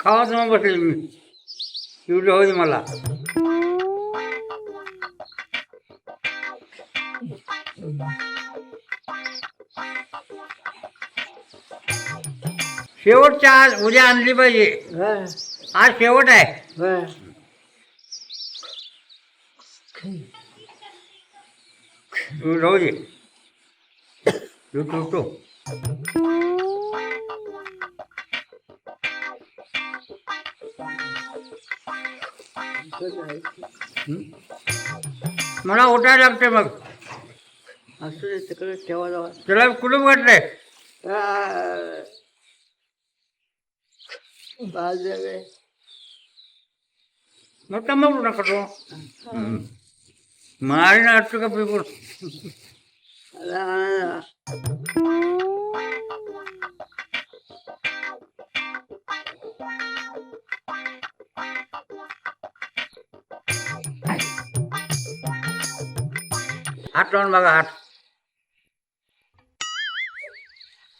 खावा मग बसेल मी एवढी होईल मला. शेवटच्या आज उद्या आणली पाहिजे. आज शेवट आहे. हं. राहू दे तू ठेवतो मला उठायला लागते मग. असू दे तिकडे ठेवा जावा तुला कुठून वाटलंय आ, बाजूला मग का मग नका तो? मारी ना का पेपर हात लावून बघा हात.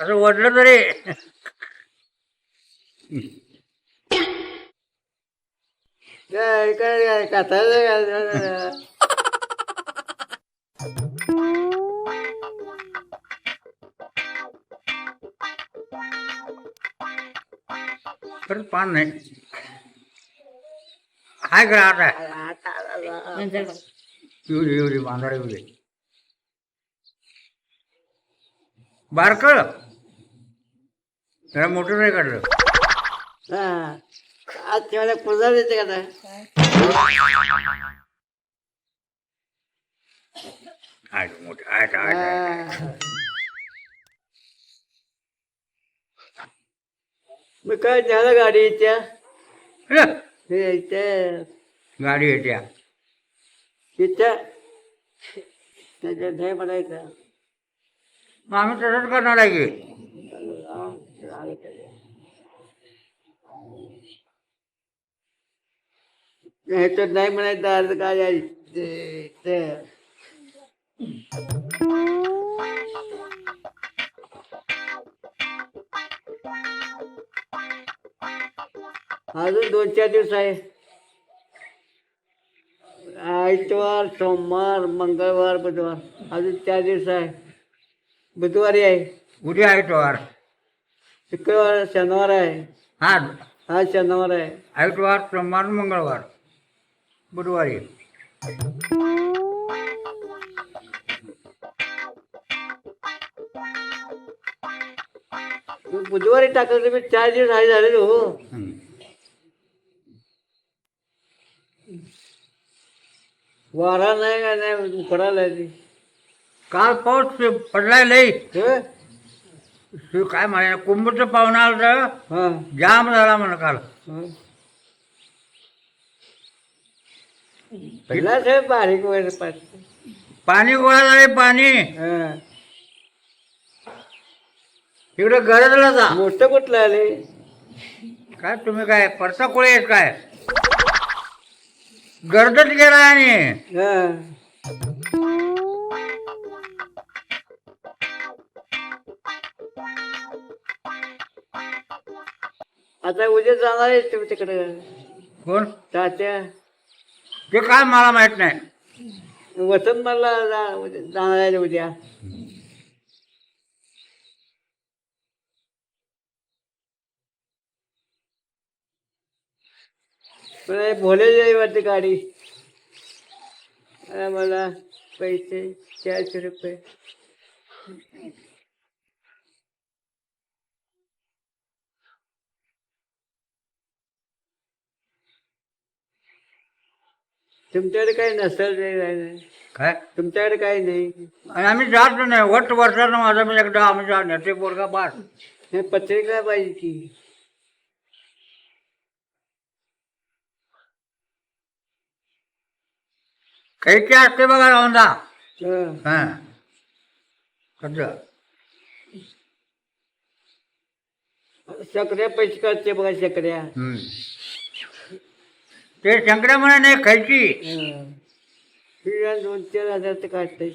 असं वडलं तरी. खरंच पान नाही. हाय का आहे येऊ दे येऊ दे बांधाडे येऊ दे बारकळ. त्याला मोठं नाही काढलं. हा. आज तेवढ्या पुजार येते का? आहे मोठं हा. मग काय झालं गाडी इथ्या हं, हे इथे. गाडी येत्या इथं. त्याच्यात हे म्हणायचं मग आम्ही तसंच करणार आहे की. ह्याच्यात नाही म्हणायचं अर्ध काय ते. अजून दोन चार दिवस आहे. आयतवार सोमवार मंगळवार बुधवार अजून चार दिवस आहे. बुधवारी आहे. उद्या आहे वार. शुक्रवार शनिवार आहे. हा. हा शनिवार आहे. आयतवार सोमवार मंगळवार. बुधवारी. बुधवारी टाकलं तुम्ही चार दिवस आहे झाले हो. हं. वारा नाही का नाही उकडायला ती काल पाऊस पडलाय लई? ते? काय म्हणाय कुंभचं पाहुणं आलं तर हा. जाम झाला म्हण काल. बारीक वगैरे पाणी. गोळा झाले पाणी. हा. इकडे गरजला जा. मोठं कुठलं आले काय तुम्ही काय परसा कोळे आहेत काय? गर्दच गेला आणि. आता उद्या जाणार आहे तुम्ही तिकडे. कोण? तात्या. ते काय मला माहीत नाही. वसंत मला जा- उद्या- जाणार आहे उद्या. पण हे भोले जाई वाटते गाडी. मला पैसे चारशे रुपये. तुमच्याकडे काही नसेल काय नाही. काय? तुमच्याकडे काही नाही. आणि आम्ही जात नाही. वट वर्षानं माझा मी एकदा आम्ही जात नाही ते पोरगा बास. हे पत्रिका पाहिजे की. काही असते बघा हं. हा. कसं? शकऱ्या पैसे काढते बघा हम्म. ते शंकरा म्हणे नाही खायची. तिला दोन चार हजार ते काढते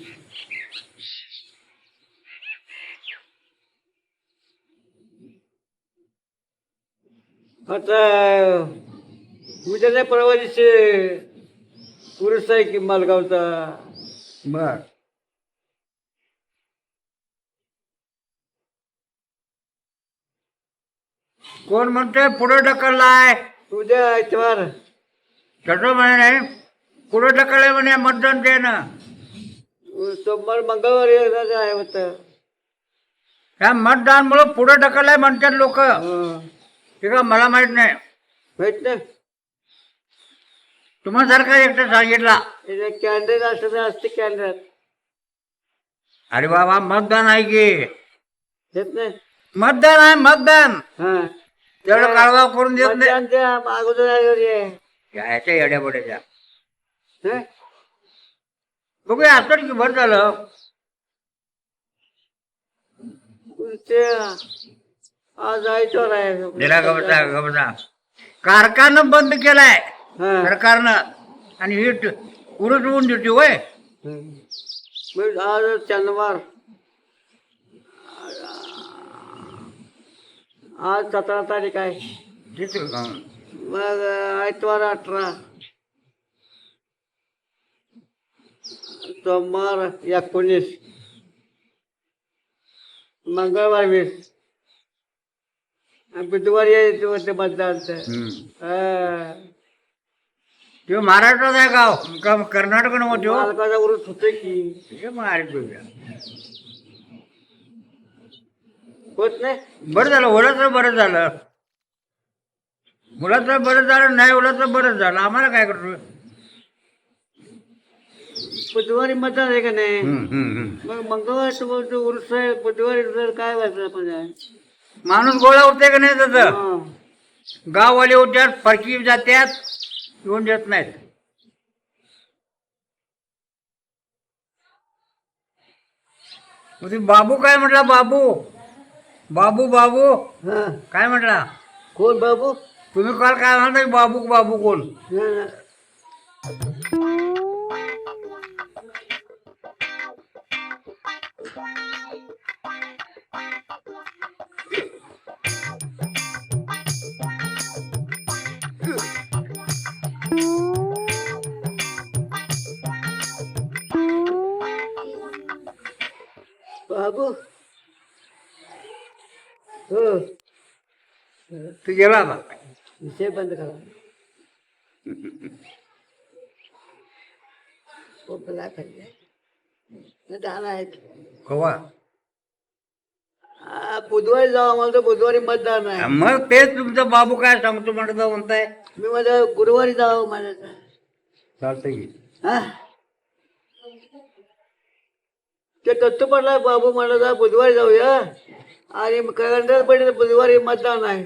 आता उद्या नाही परवा दिवशी पुरुष आहे की मालगावचा? बर. कोण म्हणतोय पुढे ढकललाय? उद्या आयतवार तसं म्हणे नाही पुढे ढकललाय म्हणे मतदान ते ना सोमवार मंगळवार येणार आहे होतं ह्या मतदान मुळे पुढे ढकललाय म्हणतात लोक. ते का मला माहीत नाही. माहीत ना तुम्हाला सरकार एकटं सांगितला. कॅन्डेट असं असते कॅन्डेट अरे बाबा मतदान आहे की? येत नाही. मतदान आहे मतदान. हा. तेवढं काळवा करून देत नाही. मतदान त्या अगोदर आहे. याच्या येड्या बड्याच्या हं? बघूया असं की बरं झालं ते आज आहे कारखानं बंद केलाय. सरकारनं आणि ही उलट होऊन देते. मग आज शनिवार आज सतरा तारीख आहे. मग आयतवार अठरा. सोमवार एकोणीस. मंगळवार वीस. बुधवारी यायचं होतं हं. हा. ते महाराष्ट्रात आहे गाव. का कर्नाटक नव्हते मालकाचा उरूस होतोय की. महाराष्ट्र होत नाही. बरं झालं ओळख तर बरं झालं. मुलं तर बरं झालं नाही तर बरं झालं. आम्हाला काय करतो? बुधवारी मतदान आहे का नाही. मग मंगळवार उरूस आहे. बुधवारी जर काय व्हायचं आपण माणूस गोळा होते का नाही त्याचं? हा. गाववाले होत्यात फरकी जात्यात येऊन देत नाहीत. मग ते बाबू काय म्हटला? बाबू. बाबू बाबू. हा. काय म्हटला? कोण बाबू? तुम्ही काल काय म्हणता की बाबू बाबू कोण हा, हा. बाबू हो तू गेला बा विषय बंद करा. पोपला खाल्ले दहा आहेत कवा बुधवारी जाऊ आम्हाला तर बुधवारी मतदान आहे. मग तेच तुमचा बाबू काय सांगतो म्हणत म्हणताय? मी माझ्या गुरुवारी जावं माझ्या चालतंय की. हा. ते दत्तू पडला बाबू म्हणला जा बुधवारी जाऊया. आणि करंडर पडले बुधवारी मतदान आहे.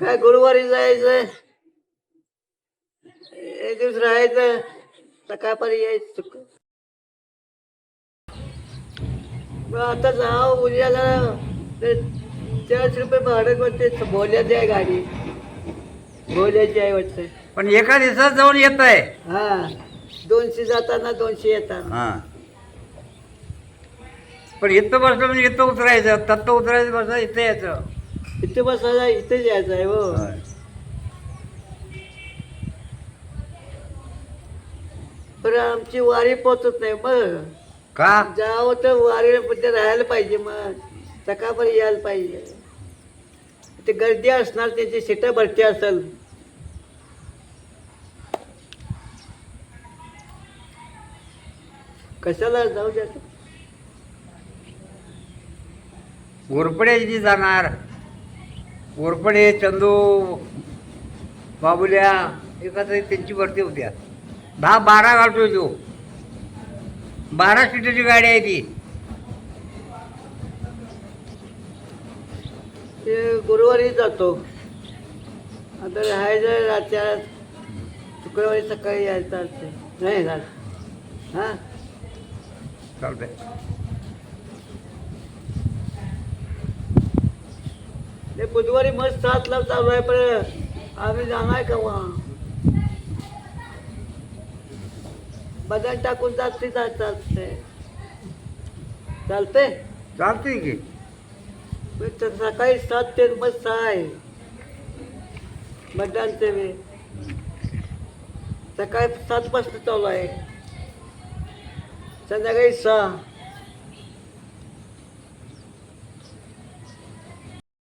काय गुरुवारी जायचं एक दिवस राहायचं सकाळपारी यायचं. मग आता जाऊ उद्याला ते चारशे रुपये भाडं करते बोल्याची आहे गाडी. बोल्याची आहे वाटतं. पण एका दिवसात जाऊन येत आहे. हा. दोनशे जाताना दोनशे येतात. हा. पण इथं बसलं म्हणजे इथं उतरायचं तत्त उतरायचं बसलं इथं यायचं. इथे बसायला इथेच यायचं आहे हो. पण आमची वारी पोचत नाही मग का? जावं तर वारीला ते राहायला पाहिजे मग. सकाळपर्यंत यायला पाहिजे. ते गर्दी असणार त्याची सीटं भरती असेल. कशाला जाऊ द्या? घोरपड्याची जाणार. घोरपडे चंदू बाबुल्या एखादा त्यांची भरती होत्या दहा बारा घालतोय तो. बारा सीटाची गाडी आहे ती. ते गुरुवारी जातो. आता राहायचं रातच्या शुक्रवारी सकाळी यायचं असते. नाही रात हां? चालतंय. ते बुधवारी मस्त सातला चालू आहे पण आम्ही जाणार केव्हा बदाम टाकून जाते चालते चालते चालतंय? की. सकाळी सात ते सहा आहे. मतदानचे वेळ सकाळी सातपासून चालू आहे. संध्याकाळी सहा.